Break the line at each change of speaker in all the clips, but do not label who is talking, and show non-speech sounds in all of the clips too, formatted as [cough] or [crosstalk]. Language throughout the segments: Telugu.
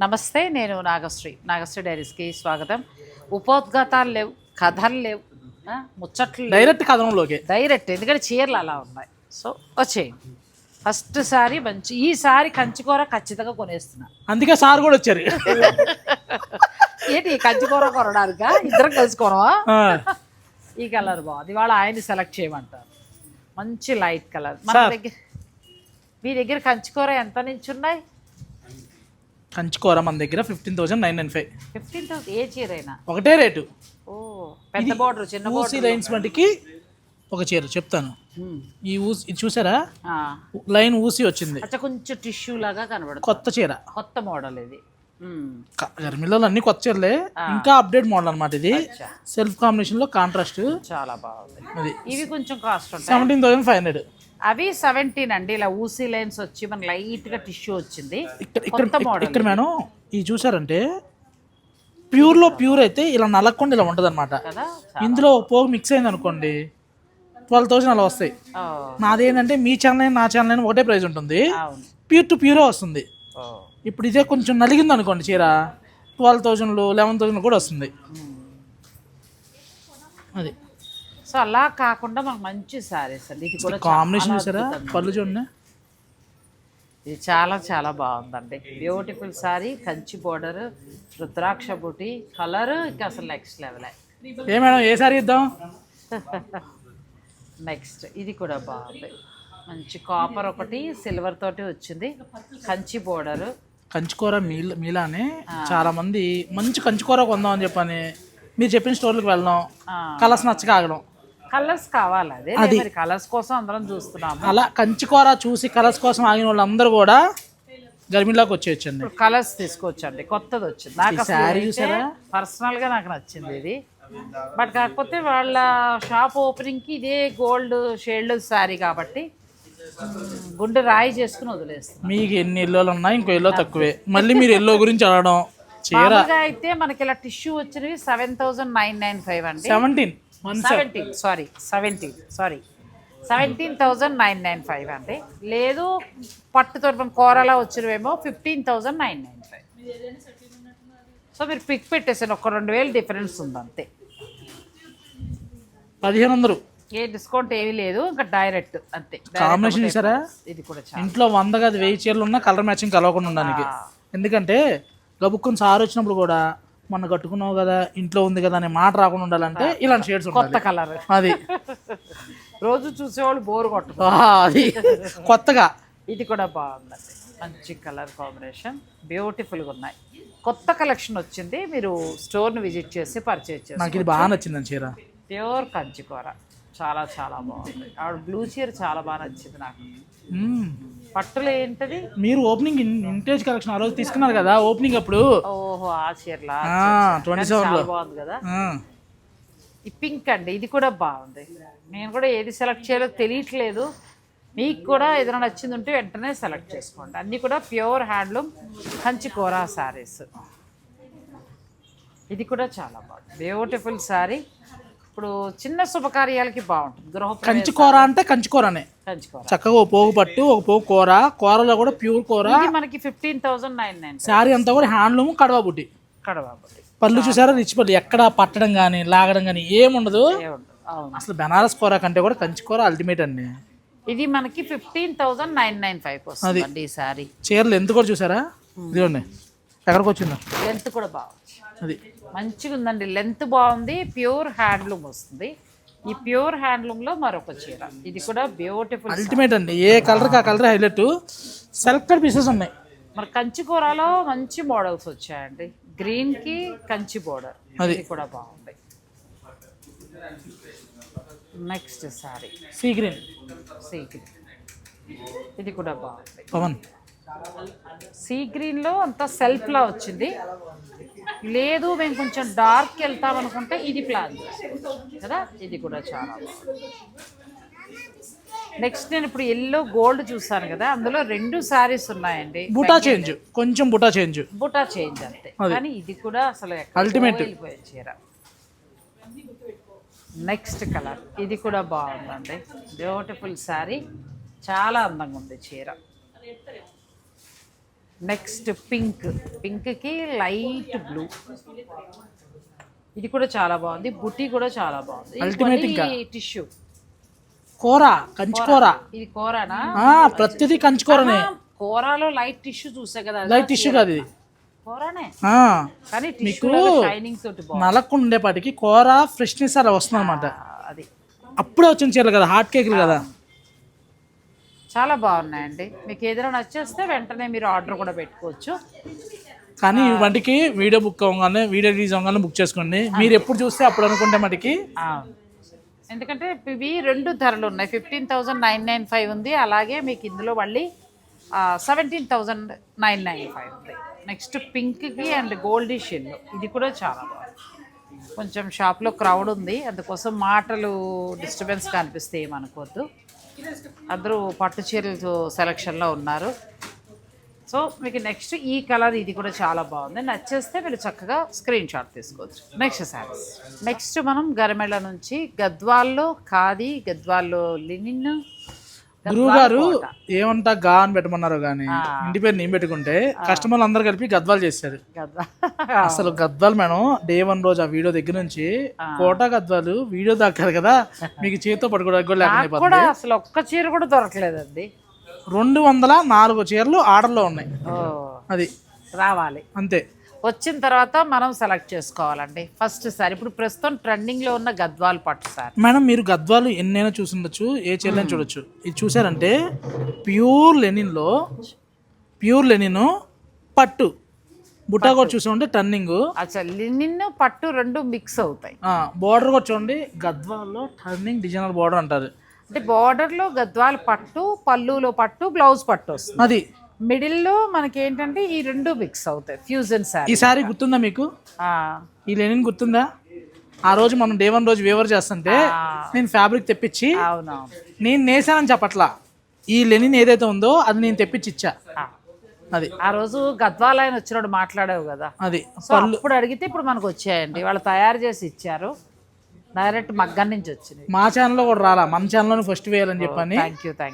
నమస్తే నేను నాగశ్రీ. నాగశ్రీ డైరీస్కి స్వాగతం. ఉపోద్ఘాతాలు లేవు కథలు లేవు ముచ్చట్లు
డైరెక్ట్ కథనంలోకి.
డైరెక్ట్ ఎందుకంటే చీరలు అలా ఉన్నాయి. సో వచ్చేయండి. ఫస్ట్ సారి మంచి ఈ సారి కంచికూర ఖచ్చితంగా కొనేస్తున్నా.
అందుకే సార్ కూడా వచ్చారు.
ఏంటి ఈ కంచికూర కొనడానికా? ఇద్దరం కలిసి కొనవా? ఈ కలర్ బాగుంది. ఇవాళ ఆయన సెలెక్ట్ చేయమంటారు. మంచి లైట్ కలర్. మన. దగ్గర మీ దగ్గర కంచికూర ఎంత నుంచి ఉన్నాయి?
కంచుకోర మన దగ్గర fifteen thousand nine nine five
fifteen thousand ఏ చీరైనా
ఒకటే రేటు.
ఓ పెద్ద బార్డర్ చిన్న
ఊసి లైన్స్ మటుకి ఒక చీర చెప్తాను. ఈ ఊసి ఇది చూసారా? లైన్ ఊసి వచ్చింది.
అచ్చా కొంచెం టిష్యూ లాగా కనబడుతుంది.
కొత్త చీర.
కొత్త మోడల్ ఇది.
గర్మిలో అన్ని కొత్త చీరలే. ఇంకా అప్డేట్ మోడల్ అనమాట ఇది. సెల్ఫ్ కాంబినేషన్లో కాంట్రాస్ట్
చాలా బాగుంది. ఇవి కొంచెం cost
seventeen thousand five hundred
అవి సెవెంటీన్ అండి. ఇలా ఊసీ లైన్స్ వచ్చి మన లైట్గా టిష్యూ వచ్చింది.
ఇక్కడ ఇక్కడ
కొత్త మోడల్.
ఇక్కడ మేడం ఇది చూసారంటే ప్యూర్లో ప్యూర్ అయితే ఇలా నలగకుండా ఇలా ఉంటది అనమాట ఇందులో పోగు మిక్స్ అయింది అనుకోండి ట్వెల్వ్ థౌసండ్ అలా వస్తాయి. నాదేంటంటే మీ ఛానల్ అయినా నా ఛానల్ అయినా ఒకటే ప్రైస్ ఉంటుంది. ప్యూర్ టు ప్యూరే వస్తుంది. ఇప్పుడు ఇదే కొంచెం నలిగింది అనుకోండి చీర ట్వెల్వ్ థౌజండ్లు లెవెన్ థౌసండ్ కూడా వస్తుంది. అది.
సో అలా కాకుండా మనకు మంచి సారీస్ అండి. ఇది కూడా
కాంబినేషన్ చూసారా? పళ్ళు చూడండి.
ఇది చాలా చాలా బాగుందండి. బ్యూటిఫుల్ సారీ కంచి బోర్డర్ రుద్రాక్ష బుటి కలర్ ఇంకా అసలు నెక్స్ట్ లెవెల్
ఏ. మేడం ఏ సారీ ఇద్దాం?
నెక్స్ట్ ఇది కూడా బాగుంది. మంచి కాపర్ ఒకటి సిల్వర్ తోటి వచ్చింది. కంచి బోర్డర్
కంచుకూర మీల మీలానే చాలా మంది మంచి కంచుకూర కొందాం అని చెప్పని మీరు చెప్పిన స్టోర్లకు వెళ్ళడం కలర్స్ నచ్చక ఆగడం.
కలర్స్ కావాలి అదే మరి కలర్స్ కోసం అందరం చూస్తున్నాము.
అలా కంచుకూర చూసి కలర్స్ కోసం ఆగిన వాళ్ళందరూ కూడా గర్మిలోకి వచ్చేయచ్చండి.
కలర్స్ తీసుకోవచ్చండి కొత్తది వచ్చింది. నాకు
శారీ చూసారా?
పర్సనల్గా నాకు నచ్చింది ఇది. బట్ కాకపోతే వాళ్ళ షాప్ ఓపెనింగ్కి ఇదే గోల్డ్ షేల్డ్ శారీ కాబట్టి గుండె రాయి చేసుకుని వదిలేస్తాం
మీకు ఎన్ని ఎల్లోలు ఉన్నాయి? ఇంకో ఎల్లో తక్కువే. మళ్ళీ మీరు ఎల్లో గురించి అడగడం. చీర.
అయితే మనకి ఇలా టిష్యూ వచ్చినవి seven thousand nine nine five అండి.
Seventeen
seventeen sorry seventeen sorry seventeen thousand nine nine five అండి. లేదు పట్టుతో కూరలా వచ్చినవేమో fifteen thousand nine nine five so మీరు పిక్ పెట్టేసాను ఒక రెండు వేలు డిఫరెన్స్ ఉంది అంతే.
పదిహేను వందలు.
ఏ డిస్కౌంట్ ఏమీ లేదు. ఇంకా డైరెక్ట్ అంతే.
Combination
price. ఇది కూడా
ఇంట్లో వంద కాదు వెయ్యి చీరలు ఉన్నా కలర్ మ్యాచింగ్ కలవకుండా ఉండడానికి. ఎందుకంటే గబుక్కుని సార్ వచ్చినప్పుడు కూడా మొన్న కట్టుకున్నావు కదా ఇంట్లో ఉంది కదా అనే మాట రాకుండా ఉండాలంటే ఇలాంటి షేడ్స్
కొత్త కలర్
అది.
రోజు చూసేవాళ్ళు బోర్ కొట్టదు
ఆ, అది. కొత్తగా.
ఇది కూడా బాగుందండి మంచి కలర్ కాంబినేషన్ బ్యూటిఫుల్గా ఉన్నాయి. కొత్త కలెక్షన్ వచ్చింది. మీరు స్టోర్ని విజిట్ చేసి పర్చేజ్ చేసి
నాకు ఇది బాగా నచ్చింది చీర.
ప్యూర్ కంచికూర చాలా చాలా బాగుంది. ఆవిడ బ్లూ చీర చాలా బాగా నచ్చింది నాకు. పట్టులు ఏంటది?
మీరు ఓపెనింగ్ ఇంటేజ్ కలెక్షన్ ఆ రోజు తీసుకున్నారు కదా ఓపెనింగ్ అప్పుడు.
ఓహో ఆ చీరలా
ట్వంటీ
చాలా
సెవెన్లో.
బాగుంది కదా. ఈ పింక్ అండి ఇది కూడా బాగుంది. నేను కూడా ఏది సెలెక్ట్ చేయాలో తెలియట్లేదు. మీకు కూడా ఏదైనా నచ్చింది ఉంటే వెంటనే సెలెక్ట్ చేసుకోండి. అన్నీ కూడా ప్యూర్ హ్యాండ్లూమ్ కంచి కూర శారీస్ ఇది కూడా చాలా బాగుంది. బ్యూటిఫుల్ శారీ ఇప్పుడు చిన్న శుభకార్యాలకి బాగుంటుంది. గృహ
కంచి కూర అంటే కంచి కూరనే
కంచి కూర
చక్కగా ఒక పోగు పట్టు ఒక పోగు కూర కూరలో కూడా ప్యూర్ కూర.
ఇది మనకి fifteen thousand nine nine
sari అంతా కూడా హ్యాండ్లూమ్ కడవ బుట్టి.
కడబాబు
పళ్ళు చూసారా? రిచ్ పళ్ళు. ఎక్కడ పట్టడం కానీ లాగడం కానీ ఏముండదు. అసలు బనారస్ కూర కంటే కూడా కంచి కూర అల్టిమేట్ అండి.
ఇది మనకి fifteen thousand nine nine five వస్తుందండి ఈ శారీ.
చీరలు ఎంత కూడా చూసారా? ఇదిగోండి. ఎక్కడికి వచ్చిందో?
లెంత్ కూడా బాగుంది
అది.
మంచిగా ఉందండి లెంత్ బాగుంది ప్యూర్ హ్యాండ్లూమ్ వస్తుంది. ఈ ప్యూర్ హ్యాండ్లూమ్లో మరొక చీర. ఇది కూడా బ్యూటిఫుల్
అల్టిమేట్ అండి. ఏ కలర్కి ఆ కలర్ హైలైట్? సెలెక్టెడ్ పీసెస్ ఉన్నాయి.
మరి కంచి కూరలో మంచి మోడల్స్ వచ్చాయండి. గ్రీన్కి కంచి బోర్డర్.
అది.
కూడా బాగుంది. Next sari.
Sea green
sea green ఇది కూడా బాగుంది.
పవన్.
సీ గ్రీన్లో అంత సెల్ఫ్లా వచ్చింది. లేదు మేము కొంచెం డార్క్ వెళ్తాం అనుకుంటే ఇది ప్లాన్ కదా? ఇది కూడా చాలా నెక్స్ట్ నేను ఇప్పుడు ఎల్లో గోల్డ్ చూసాను కదా అందులో రెండు శారీస్ ఉన్నాయండి.
బుటా చేంజ్ కొంచెం బుటా చేంజ్
బుటా చేంజ్ అంతే. కానీ ఇది కూడా అసలు. వెళ్ళిపోయే చీర. నెక్స్ట్ కలర్ ఇది కూడా బాగుందండి. బ్యూటిఫుల్ శారీ చాలా అందంగా ఉంది చీర. Next pink. పింక్కి లైట్ బ్లూ. ఇది కూడా చాలా బాగుంది. బుట్టి కూడా చాలా బాగుంది.
ఇంకా.
టిష్యూ.
కూర కంచి కూర.
ఇది కూరనా?
ప్రతిదీ కంచి కూరనే
కూరలో లైట్ టిష్యూ చూసా కదా
లైట్ టిష్యూ కాదు ఇది.
కూరనే?
ఆ,
కానీ టిష్యూ షైనింగ్ తోటి బాగుంది.
నలకు ఉండేపాటికి కూర ఫ్రెష్నెస్ అలా వస్తుంది అనమాట
అది.
అప్పుడే వచ్చిన చీరలు కదా హాట్ కేకులు కదా.
చాలా బాగున్నాయండి. మీకు ఏదైనా నచ్చేస్తే వెంటనే మీరు ఆర్డర్ కూడా పెట్టుకోవచ్చు.
కానీ వాటికి వీడియో బుక్ అవ్వగానే వీడియో రిలీజ్ అవ్వగానే బుక్ చేసుకోండి. మీరు ఎప్పుడు చూస్తే అప్పుడు అనుకుంటే మటుకి.
ఎందుకంటే ఇవి రెండు ధరలు ఉన్నాయి. Fifteen thousand nine nine five ఉంది. అలాగే మీకు ఇందులో మళ్ళీ seventeen thousand nine nine five ఉంది. నెక్స్ట్ పింక్కి అండ్ గోల్డిష్ ఎల్లో. ఇది కూడా చాలా బాగుంది. కొంచెం షాప్లో క్రౌడ్ ఉంది. అందుకోసం మాటలు డిస్టర్బెన్స్ కనిపిస్తే ఏమనుకోవద్దు. అందరూ పట్టు చీరలు సెలక్షన్లో ఉన్నారు. సో మీకు నెక్స్ట్ ఈ కలర్ ఇది కూడా చాలా బాగుంది. నచ్చేస్తే మీరు చక్కగా స్క్రీన్ షాట్ తీసుకోవచ్చు. నెక్స్ట్ శారీస్. నెక్స్ట్ మనం గరిమెళ్ళ నుంచి గద్వాల్లో ఖాదీ గద్వాల్లో లినిన్
గురువు గారు ఏమంటా గా అని పెట్టమన్నారు కానీ ఇంటి పేరు నేను పెట్టుకుంటే కస్టమర్లు అందరు కలిపి గద్వాలు చేశారు. [laughs] అసలు గద్వాలు మేడం డే వన్ రోజు ఆ వీడియో దగ్గర నుంచి కోట గద్వాలు వీడియో దాకారు కదా [laughs] మీకు చేతితో పట్టుకోవడానికి కూడా
అసలు ఒక్క చీర కూడా దొరకలేదండి
రెండు వందల నాలుగు చీరలు ఆర్డర్లో ఉన్నాయి. అది.
రావాలి.
అంతే.
వచ్చిన తర్వాత మనం సెలెక్ట్ చేసుకోవాలండి. ఫస్ట్ సారి ఇప్పుడు ప్రస్తుతం ట్రెండింగ్లో ఉన్న గద్వాల్ పట్టు సార్.
మేడం మీరు గద్వాలు ఎన్నైనా చూసుండొచ్చు ఏ చీరలైనా చూడొచ్చు. ఇది చూసారంటే ప్యూర్ లెనిన్లో ప్యూర్ లెనిన్ పట్టు. బుట్టా కూడా చూసామంటే టర్నింగ్.
అచ్చా లినిన్ పట్టు రెండు మిక్స్ అవుతాయి.
బార్డర్ కూడా చూడండి గద్వాల్లో టర్నింగ్ డిజైనర్ బార్డర్ అంటారు.
అంటే బార్డర్లో గద్వాల పట్టు పళ్ళులో పట్టు బ్లౌజ్ పట్టు వస్తుంది.
అది.
మిడిల్లో మనకి ఏంటంటే ఈ రెండు మిక్స్ అవుతాయి ఫ్యూజన్ శారీ
ఈ సారీ గుర్తుందా మీకు? ఈ లెనిన్ గుర్తుందా? ఆ రోజు మనం డే వన్ రోజు వేవర్ చేస్తుంటే నేను ఫ్యాబ్రిక్ తెప్పించి నేను నేసానని చెప్పట్లా. ఈ లెనిన్ ఏదైతే ఉందో అది నేను తెప్పించి ఇచ్చా. అది.
ఆ రోజు గద్వాల ఆయన వచ్చినప్పుడు మాట్లాడావు కదా.
అది.
సో అప్పుడు అడిగితే ఇప్పుడు మనకు వచ్చాయండి. వాళ్ళు తయారు చేసి ఇచ్చారు. డైరెక్ట్ మగ్గం నుంచి వచ్చినాయి
మా ఛానల్లో కూడా రాలా. మన ఛానల్లోనే ఫస్ట్ వేయాలని చెప్పని.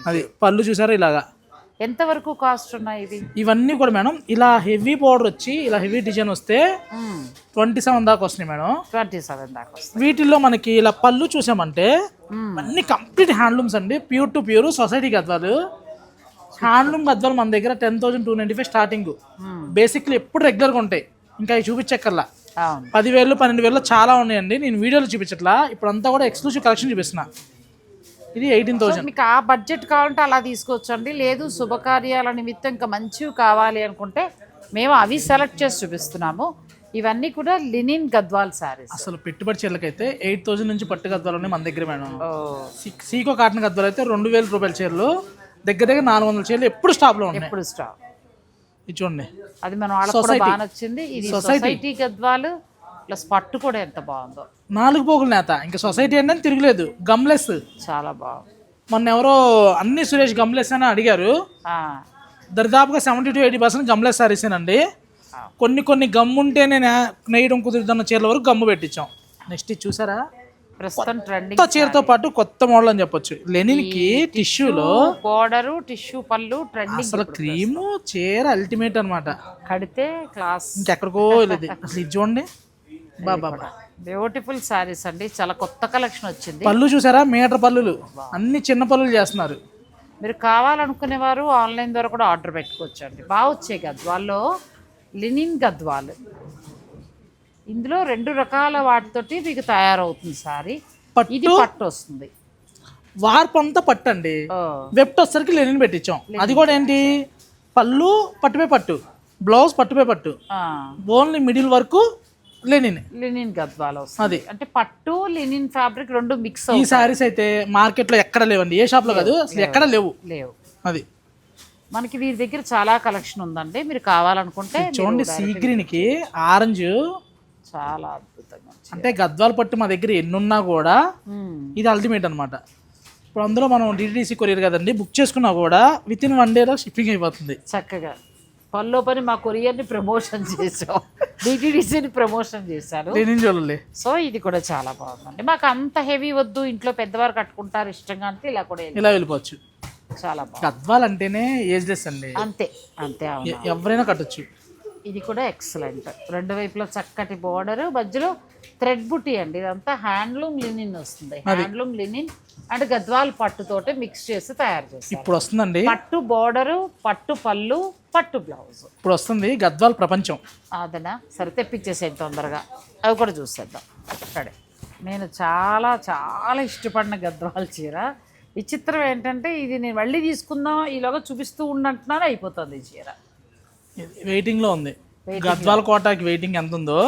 అది. పళ్ళు చూసారా ఇలాగా?
ఎంత వరకు కాస్ట్ ఉన్నాయి ఇవి?
ఇవన్నీ కూడా మేడం ఇలా హెవీ పౌడర్ వచ్చి ఇలా హెవీ డిజైన్ వస్తే ట్వంటీ సెవెన్ దాకా వస్తున్నాయి మేడం.
ట్వంటీ సెవెన్ దాకా
వీటిల్లో మనకి ఇలా పళ్ళు చూసామంటే అన్ని కంప్లీట్ హ్యాండ్లూమ్స్ అండి. Pure to pure society Gadwal handloom Gadwal మన దగ్గర ten thousand two ninety five starting basically ఎప్పుడు రెగ్యులర్గా ఉంటాయి. ఇంకా అవి చూపించక్కర్లా. పదివేలు పన్నెండు వేలు చాలా ఉన్నాయండి. నేను వీడియోలో చూపించట్లా. ఇప్పుడు అంతా కూడా ఎక్స్క్లూసివ్ కలెక్షన్ చూపిస్తున్నా. ఇది ఎయిటీన్ థౌసండ్
మీకు ఆ బడ్జెట్ కావాలంటే అలా తీసుకోవచ్చండి. లేదు శుభకార్యాల నిమిత్తం ఇంకా మంచివి కావాలి అనుకుంటే మేము అవి సెలెక్ట్ చేసి చూపిస్తున్నాము. ఇవన్నీ కూడా లినిన్ గద్వాల్ శారీస్
అసలు పెట్టుబడి చీరలకైతే ఎయిట్ థౌసండ్ నుంచి పట్టు గద్వాలు ఉన్నాయి మన దగ్గర మేడం. సీకో కాటన్ గద్వాలు అయితే రెండు వేల రూపాయల చీరలు దగ్గర దగ్గర నాలుగు వందల చీరలు ఎప్పుడు స్టాప్లో ఉన్నాయి?
ఇప్పుడు స్టాక్
ఇది చూడండి.
అది మనం బాగా నచ్చింది. ఇది సొసైటీ గద్వాలు ప్లస్ పట్టు కూడా ఎంత బాగుందో.
నాలుగు పోగుల నేత. ఇంకా సొసైటీ అంటే తిరగలేదు. గమ్లెస్.
చాలా బాగుంది
మొన్న ఎవరో అన్ని సురేష్ గమ్లెస్ అని అడిగారు. దరిదాపుగా seventy to eighty percent gumless సారీసేనండి కొన్ని కొన్ని గమ్ము ఉంటేనే నే- నేయడం కుదురుతున్న చీరల వరకు గమ్ము పెట్టించాం. నెక్స్ట్ చూసారా?
ప్రస్తుతం ట్రెండింగ్
చీరతో పాటు కొత్త మోడల్ అని చెప్పొచ్చు. లెనిన్కి టిష్యూలో
బోర్డరు టిష్యూ పళ్ళు ట్రెండింగ్
అసలు క్రీము చీర అల్టిమేట్ అన్నమాట.
కడితే క్లాస్
ఇంకెక్కడికో వెళ్ళేది. అసలు ఇది చూడండి. బాబా
బ్యూటిఫుల్ శారీస్ అండి. చాలా కొత్త కలెక్షన్ వచ్చింది.
పళ్ళు చూసారా? మీటర్ పళ్ళులు. అన్ని చిన్న పళ్ళులు చేస్తున్నారు.
మీరు కావాలనుకునే వారు ఆన్లైన్ ద్వారా కూడా ఆర్డర్ పెట్టుకోవచ్చు అండి బాగా వచ్చాయి గద్వాల్లో లినిన్ గద్వాలు. ఇందులో రెండు రకాల వాటితోటి మీకు తయారవుతుంది సారీ.
పట్టు?
ఇది పట్టు వస్తుంది.
వార్పు అంతా పట్టండి.
ఓ,
వెప్ట్ వచ్చేసరికి లెనిన్ పెట్టించాం. అది కూడా ఏంటి? పళ్ళు పట్టుపై పట్టు. బ్లౌజ్ పట్టుపై పట్టు. ఓన్లీ మిడిల్ వరకు లెనిన్.
లినిన్ గద్వాలు వస్తుంది. అంటే పట్టు లినిన్ ఫ్యాబ్రిక్ రెండు మిక్స్
ఈ శారీస్ అయితే మార్కెట్లో ఎక్కడ లేవండి. ఏ షాప్లో కాదు అసలు ఎక్కడ లేవు.
లేవు.
అది.
మనకి వీరి దగ్గర చాలా కలెక్షన్ ఉందండి. మీరు కావాలనుకుంటే
చూడండి సీ గ్రీన్కి ఆరెంజ్.
చాలా అద్భుతంగా.
అంటే గద్వాల పట్టు మా దగ్గర ఎన్నున్నా కూడా. ఇది అల్టిమేట్ అనమాట ఇప్పుడు అందులో మనం డిటిడిసి కొరియర్ కదండి బుక్ చేసుకున్నా కూడా విత్ ఇన్ వన్ డేలో షిప్పింగ్ అయిపోతుంది.
చక్కగా. పనిలో పని మా కొరియర్ని ప్రమోషన్ చేసాం డిటిడిసిని ప్రమోషన్
జ్యువెలరీ
సో ఇది కూడా చాలా బాగుందండి. మాకు అంత హెవీ వద్దు ఇంట్లో పెద్దవారు కట్టుకుంటారు ఇష్టంగా అంటే ఇలా కూడా
ఇలా వెళ్ళిపోవచ్చు.
చాలా బాగుంది.
గద్వాల్ అంటేనే ఏజ్లెస్ అండి.
అంతే అంతే
ఎవరైనా కట్టొచ్చు.
ఇది కూడా ఎక్సలెంట్ రెండు వైపులా చక్కటి బోర్డర్ మధ్యలో థ్రెడ్ బుట్టి అండి. ఇదంతా హ్యాండ్లూమ్ లినిన్ వస్తుంది. హ్యాండ్లూమ్ లినిన్ అండ్ గద్వాల్ పట్టుతోటి మిక్స్ చేసి తయారు చేస్తారు
ఇప్పుడు వస్తుందండి.
పట్టు బోర్డరు పట్టు పళ్ళు పట్టు బ్లౌజ్
ఇప్పుడు వస్తుంది గద్వాల్ ప్రపంచం.
అదనా? సరే తెప్పించేసేయండి తొందరగా. అవి కూడా చూసేద్దాం. సరే. నేను చాలా చాలా ఇష్టపడిన గద్వాల చీర. విచిత్రం ఏంటంటే ఇది నేను మళ్ళీ తీసుకుందాం ఈలోగా చూపిస్తూ ఉన్నట్టున్నాను అయిపోతుంది ఈ చీర.
వెయిటింగ్లో ఉంది. గద్వాల్ కోటాకి వెయిటింగ్ ఎంత ఉందో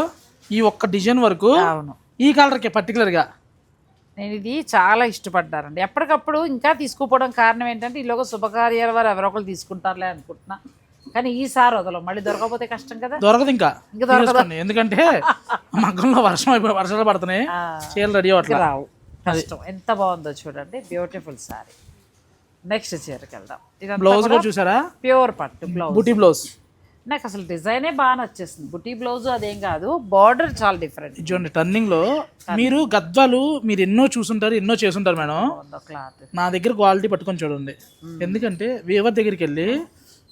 ఈ ఒక్క డిజైన్ వరకు
అవును.
ఈ కలర్కి పర్టికులర్గా?
నేను ఇది చాలా ఇష్టపడ్డానండి ఎప్పటికప్పుడు ఇంకా తీసుకుపోవడం కారణం ఏంటంటే ఈలోగా శుభకార్యాల వారు ఎవరో ఒకరు తీసుకుంటారులే అనుకుంటున్నా. కానీ ఈసారి వదలం మళ్ళీ దొరకకపోతే కష్టం కదా?
దొరకదు ఇంకా.
ఇంకా దొరకదు.
ఎందుకంటే మగ్గంలో వర్షం అయిపోయి వర్షాలు పడుతున్నాయి. చీరలు రెడీ అవ్వట్లేదు
రావు. కష్టం. ఎంత బాగుందో చూడండి. బ్యూటిఫుల్ సారీ నెక్స్ట్ చీరకి వెళ్దాం
బ్లౌజ్ కూడా చూసారా?
ప్యూర్ పట్టు బ్లౌజ్
బూటీ బ్లౌజ్
నాకు అసలు డిజైనే బాగా నచ్చేస్తుంది బుటీ బ్లౌజ్ అదేం కాదు బార్డర్ చాలా డిఫరెంట్.
చూడండి టర్నింగ్లో మీరు గద్వాలు మీరు ఎన్నో చూసుంటారు ఎన్నో చేసుంటారు మేడం.
క్లాత్.
నా దగ్గర క్వాలిటీ పట్టుకొని చూడండి. ఎందుకంటే వీవర్ దగ్గరికి వెళ్ళి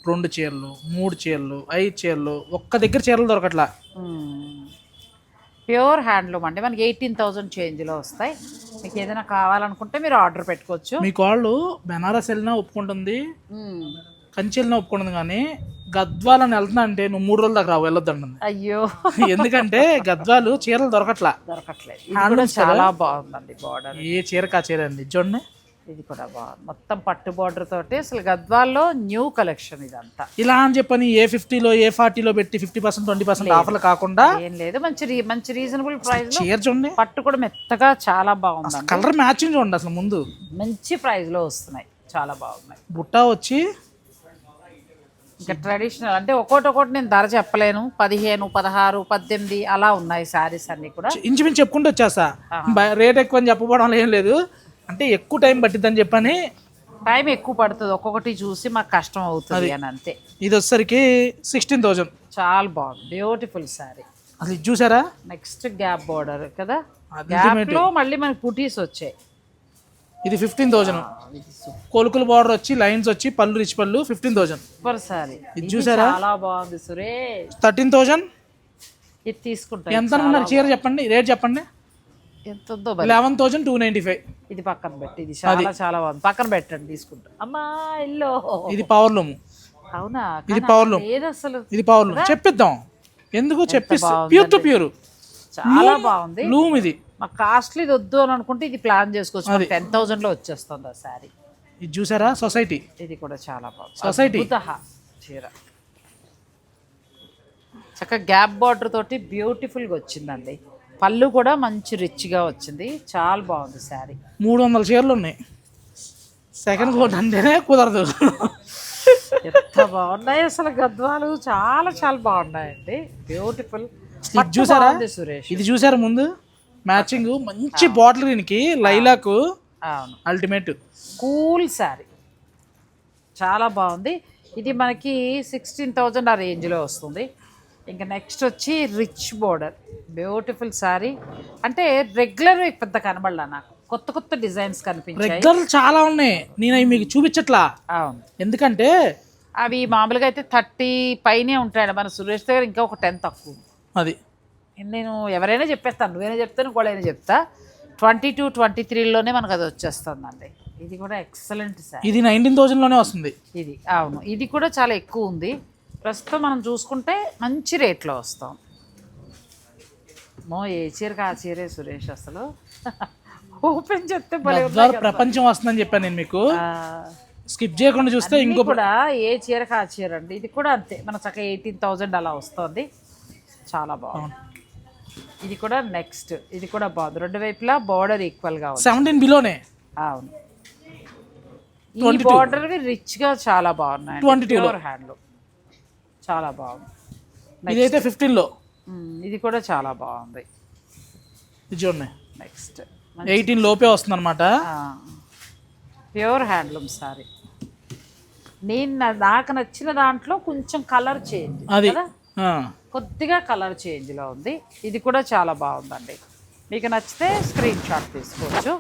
రెండు చీరలు మూడు చీరలు ఐదు చీరలు ఒక్క దగ్గర చీరలు దొరకట్లా.
ప్యూర్ హ్యాండ్లూమ్ అండి. మనకి ఎయిటీన్ థౌజండ్ చేంజ్లో వస్తాయి. మీకు ఏదైనా కావాలనుకుంటే మీరు ఆర్డర్ పెట్టుకోవచ్చు.
మీ కాళ్ళు బెనారస్ వెళ్ళినా ఒప్పుకుంటుంది.
మ్మ్.
కంచి వెళ్ళినా ఒప్పుకుంటుంది కానీ గద్వాలని వెళ్తున్నా అంటే నువ్వు మూడు రోజుల దాకా రావు వెళ్ళొద్దండి
అయ్యో. [laughs]
ఎందుకంటే గద్వాలు చీరలు దొరకట్లా.
దొరకట్లేదు. చాలా బాగుందండి బార్డర్
ఏ చీర కా చీర అండి? చూడండి
ఇది కూడా బాగుంది మొత్తం పట్టు బార్డర్ తోటి అసలు గద్వాల్లో న్యూ కలెక్షన్ ఇదంతా.
ఇలా అని చెప్పని ఏ ఫిఫ్టీలో ఏ ఫార్టీలో పెట్టి ఫిఫ్టీ పర్సెంట్ ట్వంటీ పర్సెంట్ ఆఫర్లు కాకుండా
ఏం లేదు. మంచి రీ- మంచి రీజనబుల్ ప్రైస్
చూడండి.
పట్టు కూడా మెత్తగా చాలా బాగుందండి.
కలర్ మ్యాచింగ్ చూడండి అసలు ముందు.
మంచి ప్రైస్లో వస్తున్నాయి. చాలా బాగున్నాయి.
బుట్టా వచ్చి
ఇంకా ట్రెడిషనల్ అంటే ఒక్కోటి ఒక్కోటి నేను ధర చెప్పలేను. పదిహేను పదహారు పద్దెనిమిది అలా ఉన్నాయి శారీస్ అన్ని కూడా.
ఇంచుమించు చెప్పుకుంటూ వచ్చేస్తా. బ- రేట్ ఎక్కువ అని చెప్పడం ఏం లేదు. అంటే ఎక్కువ టైం పట్టిద్దని చెప్పని
టైం ఎక్కువ పడుతుంది. ఒక్కొక్కటి చూసి మాకు కష్టం అవుతుంది అని అంతే.
ఇది వచ్చేసరికి సిక్స్టీన్ థౌజండ్
చాలా బాగుంది. బ్యూటిఫుల్
అసలు ఇది చూసారా?
నెక్స్ట్ గ్యాప్ బార్డర్ కదా?
అది
గ్యాప్లో మళ్ళీ మనకి పుటీస్ వచ్చాయి.
ఇది ఫిఫ్టీన్ థౌజండ్ కొలుకుల బార్డర్ వచ్చి లైన్స్ వచ్చి పళ్ళు రిచ్ పళ్ళు ఫిఫ్టీన్ థౌజండ్
సూపర్
ఇది చూసారా?
చాలా బాగుంది సురేష్.
థర్టీన్ థౌజండ్
ఇది తీసుకుంటా.
ఎంత అనుకున్నారు చీర చెప్పండి రేట్ చెప్పండి.
ఎంత
eleven thousand two ninety five
ఇది పక్కన పెట్టి ఇది చాలా చాలా బాగుంది. పక్కన పెట్టండి తీసుకుంటా. అమ్మా ఇల్లు.
ఇది పవర్ లూమ్
అవునా?
ఇది పవర్ లూమ్
లేదు అసలు?
ఇది పవర్ లూమ్ చెప్పిద్దాం. ఎందుకు చెప్పిస్తా. ప్యూర్ టు ప్యూర్
చాలా బాగుంది.
లూమ్ ఇది.
మాకు కాస్ట్లీ వద్దు అని అనుకుంటే ఇది ప్లాన్ చేసుకోవచ్చు. టెన్ థౌజండ్లో వచ్చేస్తుంది ఆ శారీ
ఇది చూసారా? సొసైటీ
ఇది కూడా చాలా బాగుంది. అద్భుత చీర. చక్కగా గ్యాప్ బార్డర్ తోటి బ్యూటిఫుల్గా వచ్చిందండి. పళ్ళు కూడా మంచి రిచ్గా వచ్చింది. చాలా బాగుంది శారీ
మూడు వందల చీరలు ఉన్నాయి. సెకండ్ కోట్ అంటేనే కుదరదు.
ఎంత బాగున్నాయి అసలు గద్వాలు. చాలా చాలా బాగున్నాయండి. బ్యూటిఫుల్
చూసారా?
సురేష్.
ఇది చూసారా ముందు? మ్యాచింగ్ మంచి బాటిల్ గ్రీన్కి లైలాకు.
అవును.
అల్టిమేట్.
కూల్ శారీ. చాలా బాగుంది. ఇది మనకి సిక్స్టీన్ థౌజండ్ ఆ రేంజ్లో వస్తుంది. ఇంకా నెక్స్ట్ వచ్చి రిచ్ బోర్డర్. బ్యూటిఫుల్ శారీ. అంటే రెగ్యులర్ పెద్ద కనబడలా నాకు. కొత్త కొత్త డిజైన్స్ కనిపించాయి.
రెగ్యులర్ చాలా ఉన్నాయి. నేను అవి మీకు చూపించట్లా.
అవును.
ఎందుకంటే
అవి మామూలుగా అయితే థర్టీ పైనే ఉంటాయండి. మన సురేష్ దగ్గర ఇంకా ఒక టెన్ తక్కువ.
అది.
నేను ఎవరైనా చెప్పేస్తాను నువ్వైనా చెప్తాను ఇంకోళ్ళైనా చెప్తా. ట్వంటీ టూ ట్వంటీ త్రీలోనే మనకు అది వచ్చేస్తుందండి. ఇది కూడా ఎక్సలెంట్ శారీ
ఇది నైన్టీన్ థౌజండ్లోనే వస్తుంది.
ఇది అవును. ఇది కూడా చాలా ఎక్కువ ఉంది. ప్రస్తుతం మనం చూసుకుంటే మంచి రేట్లో వస్తాం. మో ఏ చీరకు ఆ చీరే సురేష్ అసలు? ఓపెన్ చెప్తే.
ప్రపంచం వస్తుందని చెప్పాను నేను మీకు. స్కిప్ చేయకుండా చూస్తే ఇంకో
కూడా ఏ చీరకు ఆ చీర అండి. ఇది కూడా అంతే. మన చక్కగా ఎయిటీన్ థౌజండ్ అలా వస్తుంది. చాలా బాగుంది. ఇది కూడా నెక్స్ట్ ఇది కూడా బాగుంది. రెండు వైపులా బార్డర్ ఈక్వల్గా ఉంది.
సెవెంటీన్ బిలోనే
అవును. ఈ బార్డర్ రిచ్గా చాలా బాగున్నాయి
22 లో.
ప్యూర్ హ్యాండ్లు చాలా బాగుంది.
ఇదైతే ఫిఫ్టీన్లో
ఇది కూడా చాలా బాగుంది.
చూడండి.
నెక్స్ట్
ఎయిటీన్ లోపే వస్తుంది అనమాట
ప్యూర్ హ్యాండ్లూమ్ సారీ నేను నాకు నచ్చిన దాంట్లో కొంచెం కలర్ చేంజ్
అది.
కొద్దిగా కలర్ చేంజ్లో ఉంది. ఇది కూడా చాలా బాగుందండి. మీకు నచ్చితే స్క్రీన్ షాట్ తీసుకోవచ్చు.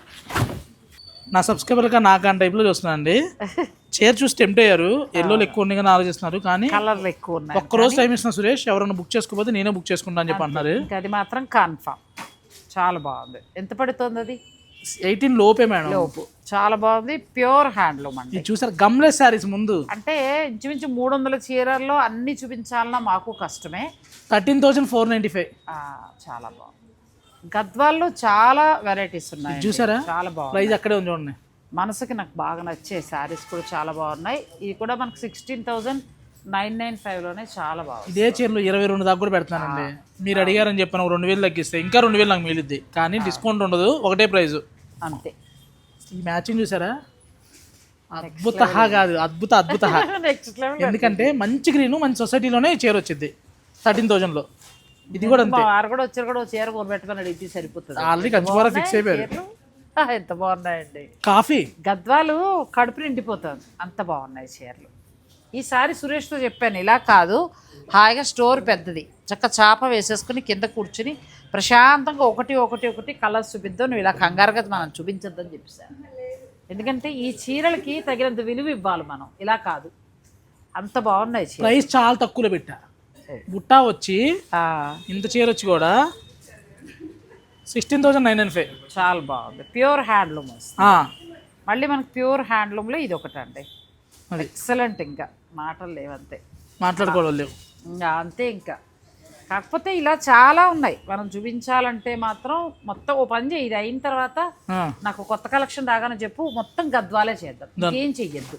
నా సబ్స్క్రైబర్గా నాకు టైప్లో చూస్తున్నాను అండి [laughs] చీర చూసి టెంప్ట్ అయ్యారు. ఎల్లోలు ఎక్కువ ఉన్నాయి కానీ ఆలోచిస్తున్నారు కానీ
కలర్లు ఎక్కువ ఉన్నాయి
ఒక్క రోజు టైం ఇస్తున్నా సురేష్ ఎవరైనా బుక్ చేసుకోకపోతే నేనే బుక్ చేసుకుంటా అని చెప్పి అంటున్నారు.
అది మాత్రం కన్ఫామ్ చాలా బాగుంది. ఎంత పడుతుంది అది?
ఎయిటీన్ లోపే మేడం.
లోపు. చాలా బాగుంది. ప్యూర్ హ్యాండ్లూమ్ అండి.
ఇది చూసారు? గమ్లెస్ శారీస్ ముందు.
అంటే ఇంచుమించు మూడు వందల చీరల్లో అన్ని చూపించాలన్నా మాకు కష్టమే.
Thirteen thousand four ninety five.
చాలా బాగుంది. గద్వాల్లో చాలా వెరైటీస్ ఉన్నాయి
చూసారా?
చాలా బాగుంది
ప్రైస్ అక్కడే ఉంది చూడండి.
మనసుకి నాకు బాగా నచ్చే శారీస్ కూడా చాలా బాగున్నాయి. ఇవి కూడా మనకు సిక్స్టీన్ థౌజండ్ నైన్ నైన్ ఫైవ్లోనే చాలా బాగుంది
ఇదే చీరలు ఇరవై రెండు దాకా కూడా పెడతానండి. మీరు అడిగారని చెప్పాను రెండు వేలు తగ్గిస్తే ఇంకా రెండు వేలు నాకు మిగిలిద్ది. కానీ డిస్కౌంట్ ఉండదు ఒకటే ప్రైస్
అంతే.
ఈ మ్యాచింగ్ చూసారా? అద్భుత కాదు అద్భుత అద్భుత [laughs] ఎందుకంటే మంచి గ్రీన్ మంచి సొసైటీలోనే చీర వచ్చింది థర్టీన్ థౌజండ్లో. ఇది కూడా అంతే.
వారు కూడా వచ్చారు కూడా చీర కొనిపెట్టుకొని అడిగితే సరిపోతుంది.
ఆల్రెడీ కంచిపోర ఫిక్స్ అయిపోయారు. [laughs]
ఎంత బాగున్నాయండి.
కాఫీ?
గద్వాలు కడుపు నిండిపోతుంది అంత బాగున్నాయి చీరలు. ఈసారి సురేష్తో చెప్పాను ఇలా కాదు. హాయిగా స్టోర్ పెద్దది. చక్క చాప వేసేసుకుని కింద కూర్చుని ప్రశాంతంగా ఒకటి ఒకటి ఒకటి కలర్స్ చూపిద్దాం నువ్వు ఇలా కంగారుగా మనం చూపించొద్దని చెప్పేసాను ఎందుకంటే ఈ చీరలకి తగినంత విలువ ఇవ్వాలి మనం. ఇలా కాదు. అంత బాగున్నాయి
ప్రైస్ చాలా తక్కువలో పెట్టా. బుట్టా వచ్చి ఇంత చీర వచ్చి కూడా sixteen thousand nine nine five.
చాలా బాగుంది. ప్యూర్ హ్యాండ్లూమ్ మళ్ళీ మనకు ప్యూర్ హ్యాండ్లూమ్లో ఇది ఒకటి ఎక్సలెంట్ ఇంకా. మాటలు లేవంతే.
మాట్లాడుకోవడం లేవు.
ఇంకా అంతే ఇంకా. కాకపోతే ఇలా చాలా ఉన్నాయి. మనం చూపించాలంటే మాత్రం మొత్తం ఓ పని చేయి. ఇది అయిన తర్వాత నాకు కొత్త కలెక్షన్ రాగానే చెప్పు మొత్తం గద్వాలే చేద్దాం. ఏం చెయ్యొద్దు.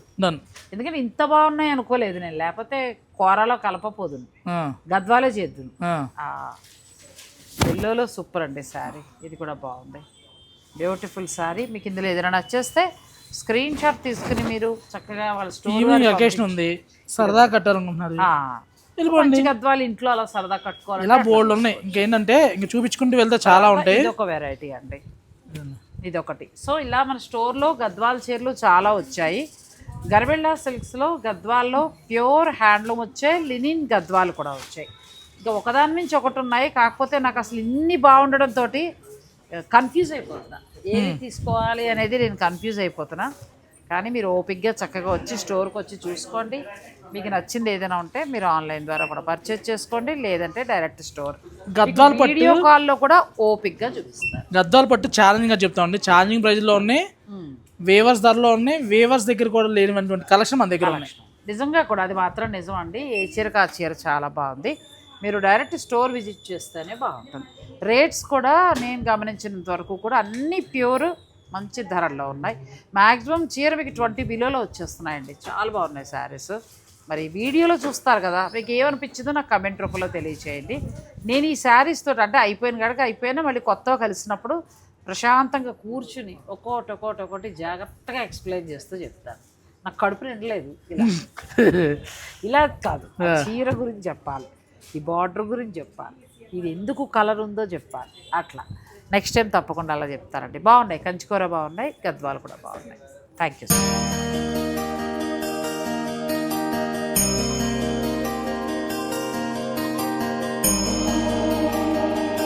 ఎందుకంటే ఇంత బాగున్నాయి అనుకోలేదు నేను. లేకపోతే కూరలో కలపపోదును
ఆ,
గద్వాలే చేద్దును
ఆ.
ఎల్లోలో సూపర్ అండి శారీ ఇది కూడా బాగుంది. బ్యూటిఫుల్ శారీ మీకు ఇందులో ఏదైనా నచ్చేస్తే స్క్రీన్ షాట్ తీసుకుని మీరు చక్కగా వాళ్ళ స్టోర్
అకేషన్ ఉంది. సరదా కట్టాలనుకుంటున్నారు వెళ్ళిపోండి.
గద్వాలు ఇంట్లో అలా సరదా కట్టుకోవాలి
ఇలా బోర్డులు ఉన్నాయి. ఇంకేంటంటే ఇంక చూపించుకుంటూ వెళ్తే చాలా ఉంటాయి.
ఇది ఒక వెరైటీ అండి. ఇది ఒకటి సో ఇలా మన స్టోర్లో గద్వాల్ చీరలు చాలా వచ్చాయి. గర్బెళ్ళ సిల్క్స్లో గద్వాల్లో ప్యూర్ హ్యాండ్లూమ్ వచ్చాయి లినిన్ గద్వాలు కూడా వచ్చాయి. ఇంకా ఒకదాని నుంచి ఒకటి ఉన్నాయి. కాకపోతే నాకు అసలు ఇన్ని బాగుండడంతో కన్ఫ్యూజ్ అయిపోతున్నా. ఏది తీసుకోవాలి అనేది నేను కన్ఫ్యూజ్ అయిపోతున్నా. కానీ మీరు ఓపిక్గా చక్కగా వచ్చి స్టోర్కి వచ్చి చూసుకోండి. మీకు నచ్చింది ఏదైనా ఉంటే మీరు ఆన్లైన్ ద్వారా కూడా పర్చేజ్ చేసుకోండి. లేదంటే డైరెక్ట్ స్టోర్.
గద్వాల పట్టు
వీడియో కాల్లో కూడా ఓపిక్గా చూపిస్తారు.
గద్వాల పట్టు ఛాలెంజింగ్గా చెప్తామండి ఛాలెంజింగ్ ప్రైస్లో ఉన్నాయి వేవర్స్ ధరలో ఉన్నాయి వేవర్స్ దగ్గర కూడా లేనిటువంటి కలెక్షన్ మన దగ్గర ఉన్నాయి.
నిజంగా కూడా అది మాత్రం నిజం అండి. ఏ చీరకు ఆ చీర చాలా బాగుంది. మీరు డైరెక్ట్ స్టోర్ విజిట్ చేస్తేనే బాగుంటుంది. రేట్స్ కూడా నేను గమనించినంత వరకు కూడా అన్ని ప్యూర్ మంచి ధరల్లో ఉన్నాయి. మ్యాక్సిమం చీర మీకు ట్వంటీ బిలోలో వచ్చేస్తున్నాయండి. చాలా బాగున్నాయి శారీస్. మరి వీడియోలో చూస్తారు కదా మీకు ఏమనిపించిందో నాకు కమెంట్ రూపంలో తెలియచేయండి. నేను ఈ శారీస్ తోటి అంటే అయిపోయిన కనుక అయిపోయినా మళ్ళీ కొత్తగా కలిసినప్పుడు ప్రశాంతంగా కూర్చుని ఒక్కోటి ఒక్కోటి ఒక్కోటి జాగ్రత్తగా ఎక్స్ప్లెయిన్ చేస్తూ చెప్తాను. నాకు కడుపు నిండలేదు ఇలా. [laughs] ఇలా కాదు. చీర గురించి చెప్పాలి. ఈ బార్డర్ గురించి చెప్పాలి. ఇది ఎందుకు కలర్ ఉందో చెప్పాలి. అట్లా. నెక్స్ట్ టైం తప్పకుండా అలా చెప్తారండి బాగున్నాయి. కంచికూర బాగున్నాయి. గద్వాలు కూడా బాగున్నాయి. Thank you